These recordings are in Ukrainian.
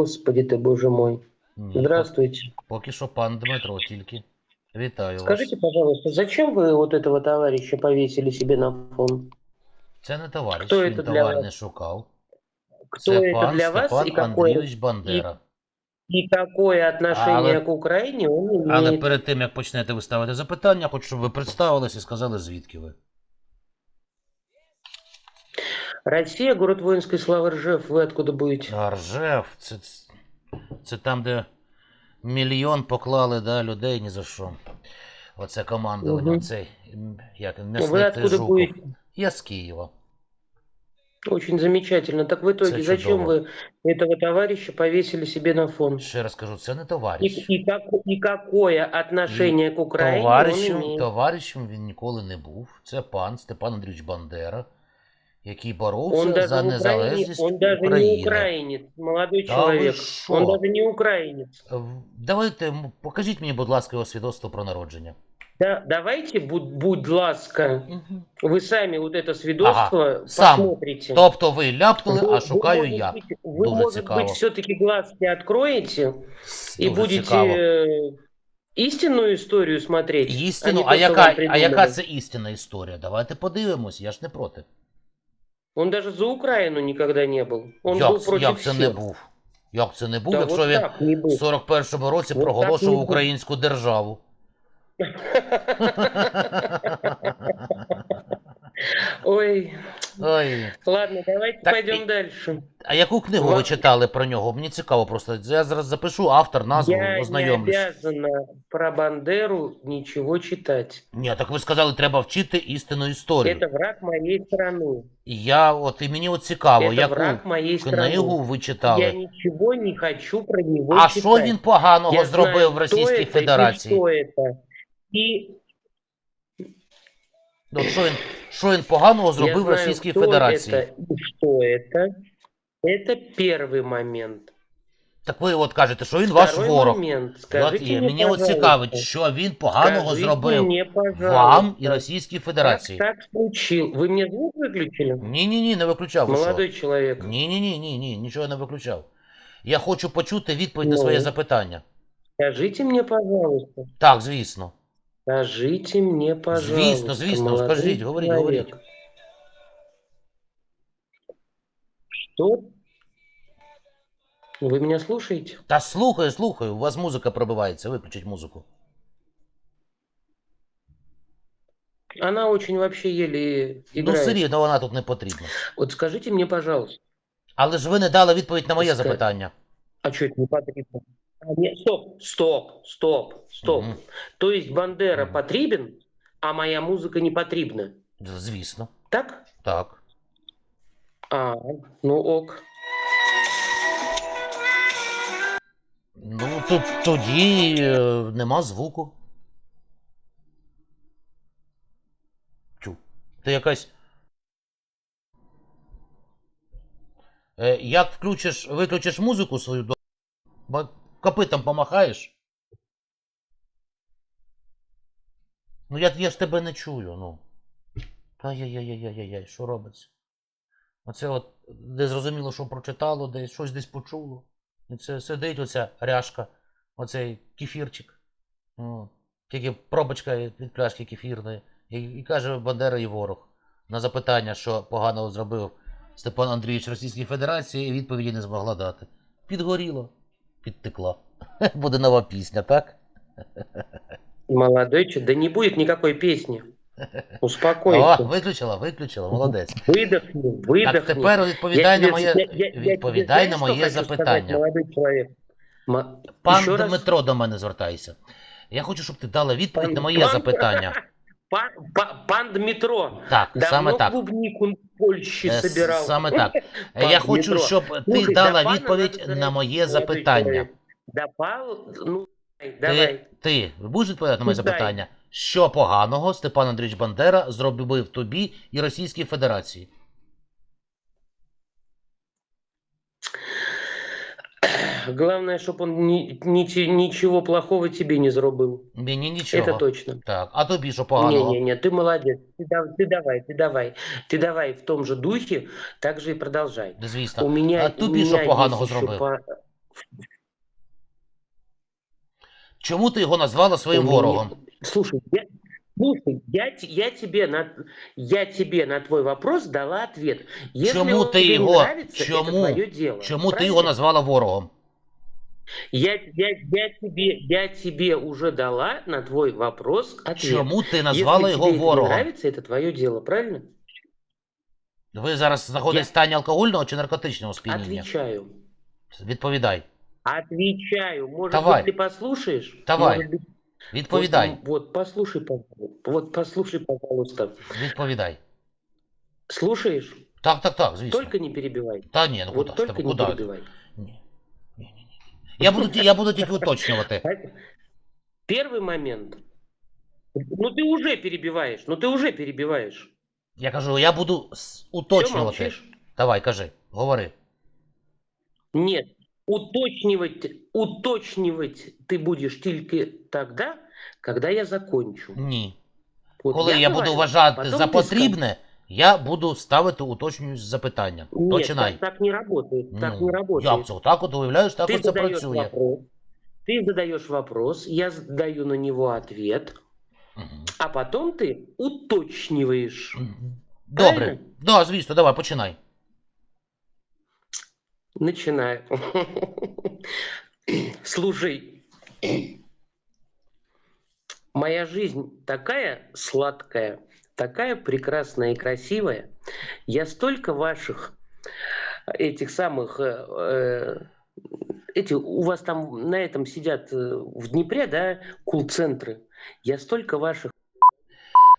Господи ты, боже мой. Ні, Здравствуйте. по- Поки що пан Дмитро тільки. Вітаю Скажите, вас. пожалуйста, зачем вы вот этого товарища повесили себе на фон? Це не товариш, Хто він це для товар вас? не шукав. Кто Це это пан для вас Степан и какое, Андрійович Бандера. и какое отношение Але- к Украине он Але имеет? перед тим, як почнете ви ставити запитання, хочу, щоб ви представились і сказали, звідки ви. Россия, город воинской славы Ржев, вы откуда будете? А Ржев, це, це там, де мільйон поклали да, людей ні за що. Оце командування, Мгм. цей, м, як він, Вы м'ясник откуда Жуков. будете? Я з Києва. Очень замечательно. Так в итоге, Це зачем чудово. вы этого товарища повесили себе на фон? Ще раз кажу, це не И, товариш. и, как, и какое отношение к Украине он Товаришем, имеет? товаришем він ніколи не був. Це пан Степан Андрійович Бандера, який Он боровся даже, за в Украине, незалежність он даже не України. украинец, молодой Та ви человек. що? Он даже не украинец. Е, Давайте м, покажіть мені, будь ласка, його свідоцтво про народження. Да, давайте, будь, будь ласка, вы сами вот это свидетельство Ага, сам. посмотрите. Тобто ви ляпнули, Вы- а шукаю вы, может я. быть, Вы, Дуже может цікаво. быть, все-таки глазки откроете и Дуже будете цікаво. э, истинную историю смотреть. Істину, не а, то, что яка, вам а придумали. яка це істинна історія? Давайте подивимось, я ж не проти. Он даже за Украину никогда не был. Он як, был це- против як це не всех. був? Як це не був, Да якщо вот він так не в был. 41-му році Вот так проголошував не був. українську державу? Ой, Ой. ладно, давайте Так пойдем и- дальше. А яку книгу ви Ва- читали про нього? Мені цікаво просто. Я зараз запишу автор, назву, Я не ознайомлюсь. обязана про Бандеру ничего читать. Ні, так ви сказали, треба вчити істинну історію. Это враг моей страны. І Я от і мені от цікаво, Это яку враг моей страны. книгу ви Я читали. ничего не хочу про него А читать. що він поганого Я зробив знаю, в кто Російській это и Федерації? что это. И От що він, що він поганого я зробив в знаю, Російській кто Федерації? это и что это. Это первый момент. Так ви от кажете, що він ваш Второй ворог. момент. От Скажите є. мне, Мені от пожалуйста, цікавить, що він поганого скажите зробив мне, пожалуйста, вам і Російській как Федерації. так случилось? Вы мне звук выключили? Ні, ні, ні, не виключав. ви що? Молодой человек. Ні, ні, ні, ні, ні, нічого не виключав. Я хочу почути відповідь на Ну. своє запитання. Скажите мне, пожалуйста. Так, звісно. Скажите мне, пожалуйста. Звісно, звісно, молодой скажіть, говоріть, человек, говоріть. Что? Вы меня слушаете? Та слухаю, слухаю, у вас музика пробивається, виключіть музику. Она очень вообще еле Ну, играет. все рівно вона тут не потрібна. Вот скажите мне, пожалуйста, Але ж ви не дали відповідь на моє Ска- запитання. а что это не потребно? Нет, стоп, стоп, стоп, стоп. Мгм. То есть Бандера Мгм. потребен, а моя музыка не потребна. Звісно, Так? так. А, ну ок. Ну, тут тоді е, нема звуку. Чу. Ти якась. Е, як включиш, виключиш музику свою до. Копитом помахаєш? Ну я, я ж тебе не чую, ну. Ай-яй-яй-яй-яй-яй, що робиться? Оце от, де зрозуміло, що прочитало, де щось десь почуло. І це сидить оця ряшка, оцей кефірчик. О, тільки пробочка від пляшки кефірної. І, і каже Бандера і ворог. На запитання, що поганого зробив Степан Андрійович Російській Федерації, і відповіді не змогла дати. Підгоріло, підтекла. Буде нова пісня, так? Молодой да не будет никакой песни. О, виключила, виключила, молодець. Выдохни, выдохни. Так тепер відповідай на моє, відповідай на моє запитання. молодой человек? М- Пан раз. Дмитро до мене звертайся. Я хочу, щоб ти дала відповідь Пан- на моє пан- запитання. Пан, па- пан Дмитро, Так, давно саме так. клубнику в Польщі собирав. Саме так. Е, Я хочу, Дмитро, щоб ти Слушай, дала да відповідь на моє запитання. Пал, ну, давай. ти будеш відповідати на моє дай. запитання? Що поганого Степан Андрійович Бандера зробив тобі і Російській Федерації? Главное, чтобы он ни- ничи- ничего плохого тебе не зарубил. Мені нічого. Это точно. Так, а тобі що поганого? Не-не-не, ты молодец. Ты, да- ты давай, ты давай. Ты давай в том же духе, так же и продолжай. Звісно. У меня, А у тобі що меня поганого есть еще зробив? па- Чому ти його назвала своїм У меня- ворогом? Слушай, я, слушай, я, те- я тебе на я тебе на твой вопрос дала ответ. Если Чому он ти тебе його- не нравится, чому- это твое дело. Чому ти правильно? його назвала ворогом? Я, я, я, тебе, я тебе уже дала на твой вопрос ответ. Чому ти назвала Если його тебе это не ворогом? нравится, это твое дело, правильно? Ви зараз знаходитесь в Я- стані алкогольного чи наркотичного сп'яніння? Отвечаю. Відповідай. Отвечаю. Может Давай. быть, ты послушаешь? Давай. Может быть, Відповідай. Вот, вот послушай, пожалуйста. Вот послушай, пожалуйста. Відповідай. Слушаешь? Так, так, так, звісно. Только не перебивай. Та ні, ну вот куди? только Тебе не куди? перебивай. Ні. Ні, ні, ні. Я буду, ті- я буду тільки уточнювати. Первый момент. Ну ты уже перебиваешь. Ну ты уже перебиваешь. Я кажу, я буду с- Все, уточнювати. молчишь? Давай, кажи, говори. Нет. Уточнивать, уточнивать ты будешь только тогда, когда я закончу. Ні. Вот Коли я, буду говорю, вважати потом за ты потрібне, я буду ставити уточнюючі запитання. скажешь. Нет, Починай. так, так не работает. Так Ну, не работает. Як це? Отак от уявляєш, так ты от це задаешь працює. вопрос. Ты задаешь вопрос, я даю на него ответ, Мгм. а потом ты уточниваешь. Мгм. Добре. Правильно? Да, звісно, давай, починай. Начинаю. Слушай, моя жизнь такая сладкая, такая прекрасная и красивая. Я столько ваших этих самых э, э, эти у вас там на этом сидят э, в Днепре, да, кул-центры. Я столько ваших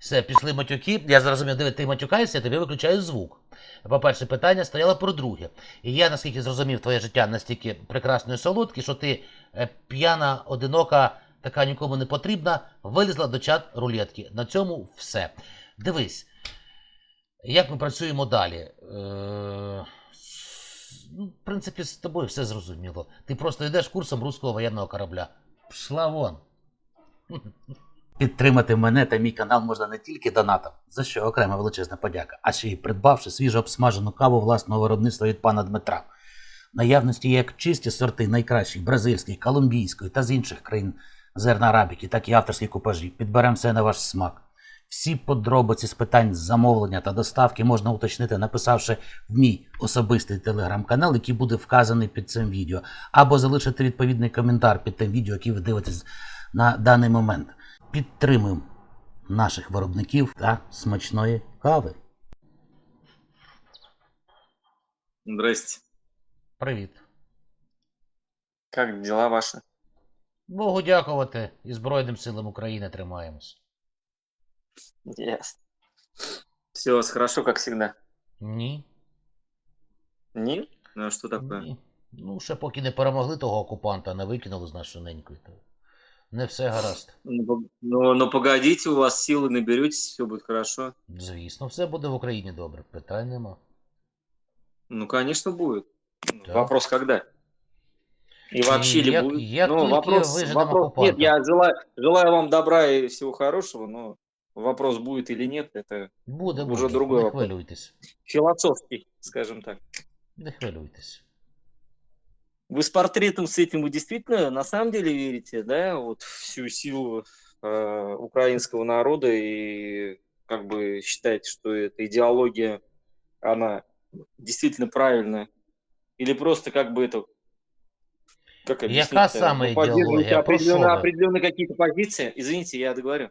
Все, пішли матюки. Я зрозумів, диви, ти матюкаєшся, я тобі виключаю звук. По-перше, питання стояло про друге. І я, наскільки зрозумів, твоє життя настільки прекрасно і солодке, що ти е, п'яна, одинока, така нікому не потрібна, вилізла до чат рулетки. На цьому все. Дивись, як ми працюємо далі. Е, ну, в принципі, з тобою все зрозуміло. Ти просто йдеш курсом руського воєнного корабля. Пшла вон. Підтримати мене та мій канал можна не тільки донатом, за що окрема величезна подяка, а ще й придбавши свіжо обсмажену каву власного виробництва від пана Дмитра. Наявності як чисті сорти найкращих бразильської, колумбійської та з інших країн зерна арабіки, так і авторські купажі. Підберемо все на ваш смак. Всі подробиці з питань замовлення та доставки можна уточнити, написавши в мій особистий телеграм-канал, який буде вказаний під цим відео, або залишити відповідний коментар під тим відео, яке ви дивитесь на даний момент. Підтримуємо наших виробників та смачної кави. Здрасте. Привіт. Как дела ваши? Богу дякувати і Збройним силам України тримаємось. Ясно. Все у вас хорошо, как всегда. Ні. Не? Ну а что такое? Ні. Ну, ще поки не перемогли того окупанта, не викинули з нашої ненької. То не все гаразд. Ну, пог- Но, но погодите, у вас силы наберетесь, все будет хорошо. Звісно, все буде в Україні добре. Питань нема. Ну, конечно, будет. Да. Вопрос когда? И вообще И ли як- будет? як ну, тільки вопрос, выжженным вопрос нет, оккупантом. я желаю, желаю вам добра и всего хорошего, но вопрос будет или нет, это Буде, Уже буде. другой не вопрос. хвилюйтесь. философский, скажем так. Не хвилюйтесь. Вы с портретом с этим вы действительно на самом деле верите, да, вот всю силу э, украинского народа и как бы считаете, что эта идеология, она действительно правильная? Или просто как бы это... Как Яка поддерживаете ідеологія? Про що определенные, определенные какие-то позиции, извините, я договорю,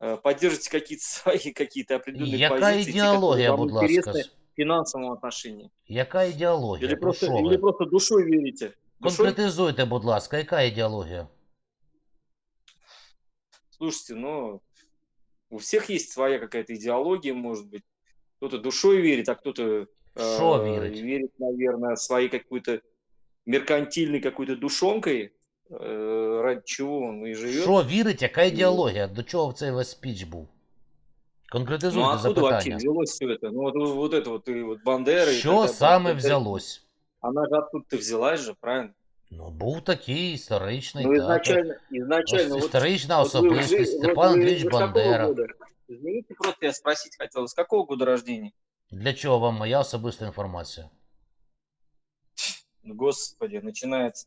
Э, поддерживаете какие-то свои какие-то определенные Яка позиции, те, которые ідеологія, вам будь ласка? интересны в финансовом отношении? Яка ідеологія? Или Про просто, що или ви? просто душой верите? Душой? Конкретизуйте, будь ласка, яка ідеологія? Слушайте, ну, у всех есть своя какая-то идеология, может быть. Кто-то душой верит, а кто-то Шо э, верить? верит, наверное, своей какой-то меркантильной какой-то душонкой, э, ради чего он и живет. Що вірить, яка ідеологія? До чого в цей весь спіч був? ну, Конкретизуйте откуда вообще запитання. взялось все это? Ну, вот, вот это вот, и вот Бандера. и Що тогда саме Бандера- взялось? Она же откуда-то взялась же, правильно? Ну, був такий історичний Ну, тато. изначально, изначально, Ос- вот Історична Вот вы- вы- особистість вот Степан вы- Андрійович вы с какого Бандера. года? Извините, просто я спросить хотел, с какого года рождения? Для чого вам моя особиста інформація? Ну, Господи, начинается.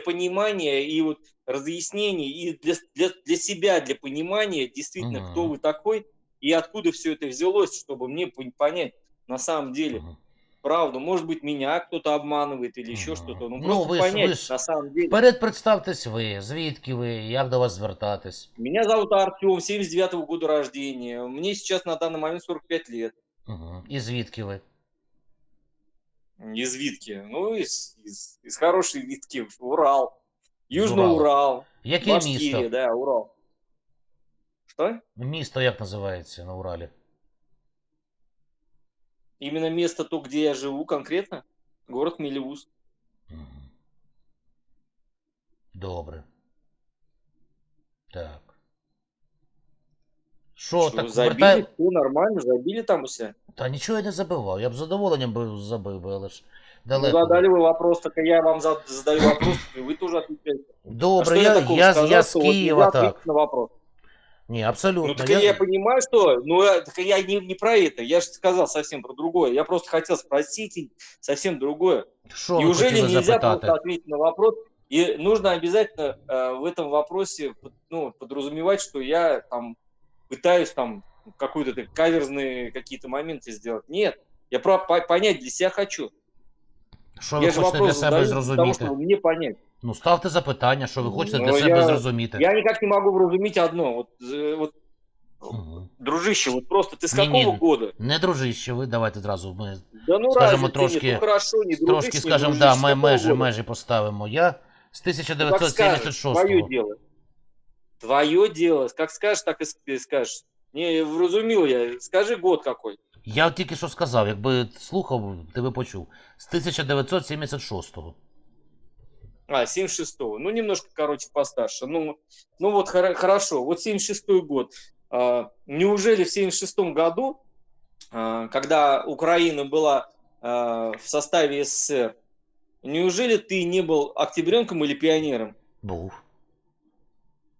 понимания и вот разъяснений, и для, для, для себя, для понимания действительно, Мгм. кто вы такой и откуда все это взялось, чтобы мне пон- понять на самом деле Мгм. правду. Может быть, меня кто-то обманывает или еще Мгм. что-то. Ну, Ну, просто вы ж- понять вы ж- на самом деле. Вперед представтесь ви, звідки ви, як до вас звертатись. Меня зовут Артем, 79 года рождения. Мне сейчас на данный момент 45 лет. Угу. І звідки ви? Из Витки. Ну, из, из, из хорошей Витки. Урал. Южный Урала. Урал. Яке Башкирия, місто? да, Урал. Что? Місто як називається на Уралі? Именно место то, где я живу конкретно? Город Мелеуз. Мгм. Добре. Так. Що, Что, так забили, вертай... все нормально, забили там у себя. Та нічого я не забивав. Я б з задоволенням би забив би, але ж Ну, далеко. задали вы вопрос, так и я вам за- задаю вопрос, и вы тоже отвечаете. А Добре, что я, такого я, сказал, я з что вот Києва нельзя так. ответить на вопрос? Ні, абсолютно. Ну, так я... понимаю, что... Ну, я- так я не, не про это. Я же сказал совсем про другое. Я просто хотел спросить и совсем другое. Що ви Неужели хотіли нельзя запитати? просто ответить на вопрос? И нужно обязательно э, в этом вопросе ну, подразумевать, что я там пытаюсь там какую-то так каверзные какие-то моменты сделать. Нет, я про по- понять для себя хочу. Що ви я же хочете для вопрос себе задаю для того, зрозуміти? чтобы мне понять. Ну, ставте запитання, що ви хочете Ну, для себе я- зрозуміти. Я никак не могу вразумить одно. Вот, э, вот Мгм. дружище, вот просто ты с Не-не. какого года? Не дружище, ви давайте зразу. Ми Да ну Скажемо, разницы трошки- нет. Ну хорошо, не дружище, трошки не скажемо, дружище, да, с ми какого межі, года? межі поставимо. Я з Ну, как скажешь, 1976 твое дело. Твое дело. Как скажешь, так и с- Не, вразумил я. Скажи год какой. Я тільки що сказав, якби слухав, ти би почув. З 1976-го. А, 76-го. Ну, немножко, короче, постарше. Ну, ну вот хоро- хорошо. Вот 76-й год. А, неужели в 76-м году, а, когда Украина была а, в составе СССР, неужели ты не был октябренком или пионером? Був.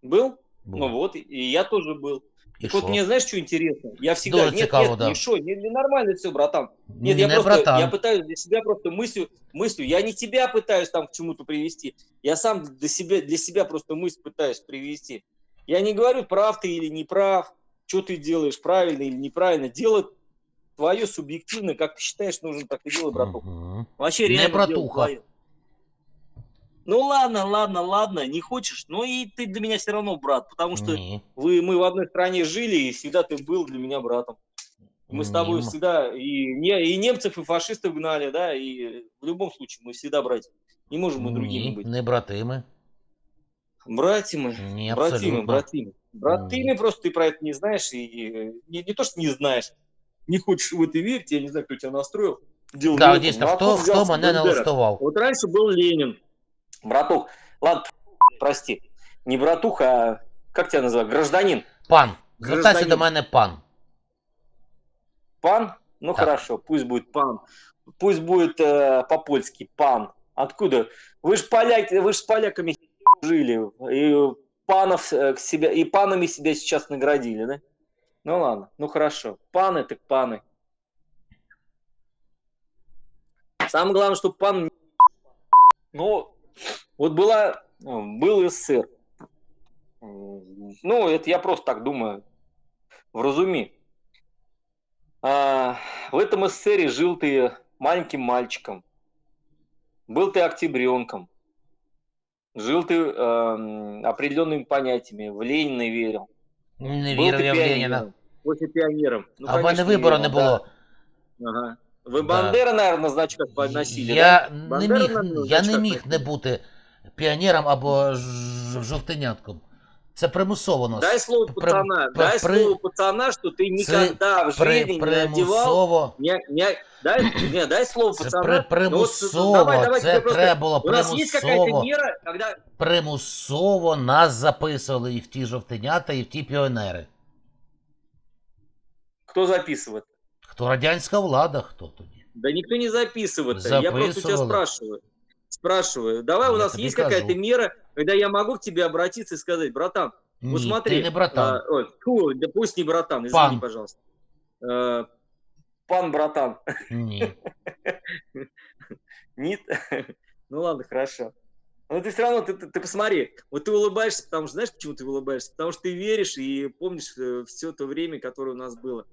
Был? був. Ну вот, и я тоже был. І Так що? вот мне, знаешь, что интересно? Я всегда... Дуже нет, цікаво, нет, да. ничего, не, не нормально все, братан. Нет, я не просто, братан. я пытаюсь для себя просто мыслью, мыслью, я не тебя пытаюсь там к чему-то привести, я сам для себя, для себя просто мысль пытаюсь привести. Я не говорю, прав ты или не прав, что ты делаешь, правильно или неправильно. Дело твое субъективно, как ты считаешь, нужно так и делай, браток. Мгм. Вообще Не реально дело братуха. твое. Ну ладно, ладно, ладно, не хочешь, но и ты для меня все равно брат, потому что Ні. вы, мы в одной стране жили, и всегда ты был для меня братом. Мы с тобой Ні. всегда и, не, и немцев, и фашистов гнали, да, и в любом случае мы всегда братья. Не можем мы другими Ні, быть. не братими. Братья мы, Ні, братьями, абсолютно. братьями. Братыми просто ты про это не знаешь, и, и не, не то, что не знаешь, не хочешь в это верить, я не знаю, кто тебя настроил. Дело не в Так, этом. дійсно, Ну, хто, откуда хто взялся мене Бандера? налаштував? Вот раньше был Ленин. Братух, ладно, прости, не братух, а как тебя называют, гражданин. Пан. Звертайся Гражданин. до мене пан. Пан? Ну Так. хорошо, пусть будет пан. Пусть будет э, по-польски пан. Откуда? Вы же поляки, вы же с поляками жили. И панов э, к себя, и панами себя сейчас наградили, да? Ну ладно, ну хорошо. Паны так паны. Самое главное, чтобы пан... не Ну, вот была, ну, был СССР. Ну, это я просто так думаю. Вразуми. А, в этом СССР жил ты маленьким мальчиком. Был ты октябренком. Жил ты эм, определенными понятиями. В Ленина верил. Не Был ты я в. Леніна. После пионером. Ну, а в мене вибору не верил, було. да. Ага. Вы Да. Бандера, наверное, значит, как подносили, я да? не Бандера, міг, наверное, я значить, не так міг не носили. бути піонером або ж- жовтенятком. Це примусово нас. Дай слово При- пацана, при- дай при- слово пацана, что ты никогда в При, жизни не одевал примусово. Не, не, дай, не, дай слово Це пацана. при, Ну вот, примусово. давай, давай, це тебе просто- треба було У нас есть какая-то примусово. мера, когда... Примусово нас записували і в ті жовтенята, і в ті піонери. кто записывает? Хто радянська влада, хто тоді? Да никто не записывает. Я просто у тебя Записывала. спрашиваю. Спрашиваю. Давай у Я нас тебе есть кажу. какая-то мера, когда я могу к тебе обратиться и сказать, братан, вот Ні, смотри. ти не братан. а, ой, фу, да пусть не братан, извини, Пан. пожалуйста. Э, пан братан. Ні. Нет? Ну ладно, хорошо. Но ты все равно, ты, ты- ты посмотри, вот ты улыбаешься, потому что, знаешь, почему ты улыбаешься? Потому что ты веришь и помнишь все то время, которое у нас было.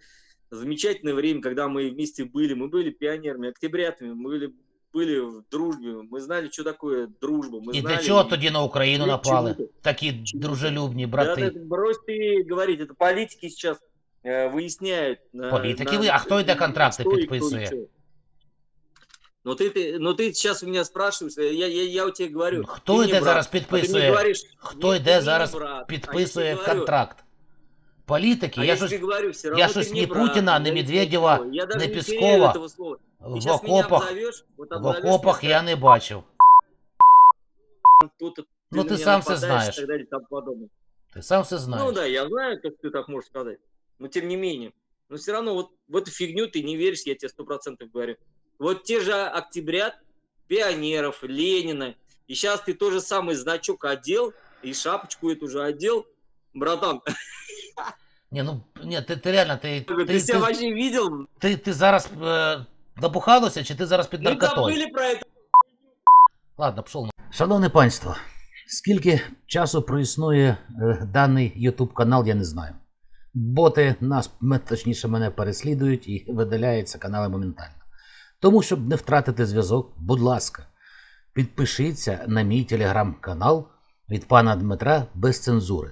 Замечательное время, когда мы вместе были, мы были пионерами, октябрятами, мы были, были в дружбе, мы знали, что такое дружба. Мы І знали, для чого тоді на Україну Ні, напали? чому? Такі Чому? дружелюбні Да, брати. да, брось ты говорить, это политики сейчас э, выясняют. на- Политики на- вы- а кто это контракты что и кто и подписывает? чё. Но ты, ты, но ты сейчас у меня спрашиваешь, я, я, я у тебя говорю. Ну, Хто ты мне йде брат, зараз а ты мне підписує? говоришь, Хто нет, ты йде мне зараз не брат. підписує а я тебе говорю, контракт? Політики, а я я щось тебе говорю, все я равно щось ты ні мне брат, Путіна, ні я Медведєва, не я даже ні не Піскова теряю этого слова. Ты в сейчас меня окопах. обзовешь, вот В обзовешь окопах меня я не бачив. кто-то, ты Ну, на ты меня сам всё нападаешь знаешь. и так далее и тому подобное. Ти сам все Ну знаєш. да, я знаю, как ты так можешь сказать. Но тем не менее. Но все равно вот в эту фигню ты не веришь, я тебе сто процентов говорю. Вот те же октябрят, пионеров, Ленина. И сейчас ты тот же самый значок одел, и шапочку эту же одел. Братан, Ні, ну ні, ти, ти реально, ти, ты, ти, себя ти, вообще видел? ти, ти зараз е, набухалося, чи ти зараз під Мы наркотою? забыли про это. Ладно, пішов. Шановне панство, скільки часу проіснує е, даний YouTube канал, я не знаю. Боти нас, м- точніше, мене переслідують і видаляються канали моментально. Тому, щоб не втратити зв'язок, будь ласка, підпишіться на мій телеграм-канал від пана Дмитра без цензури.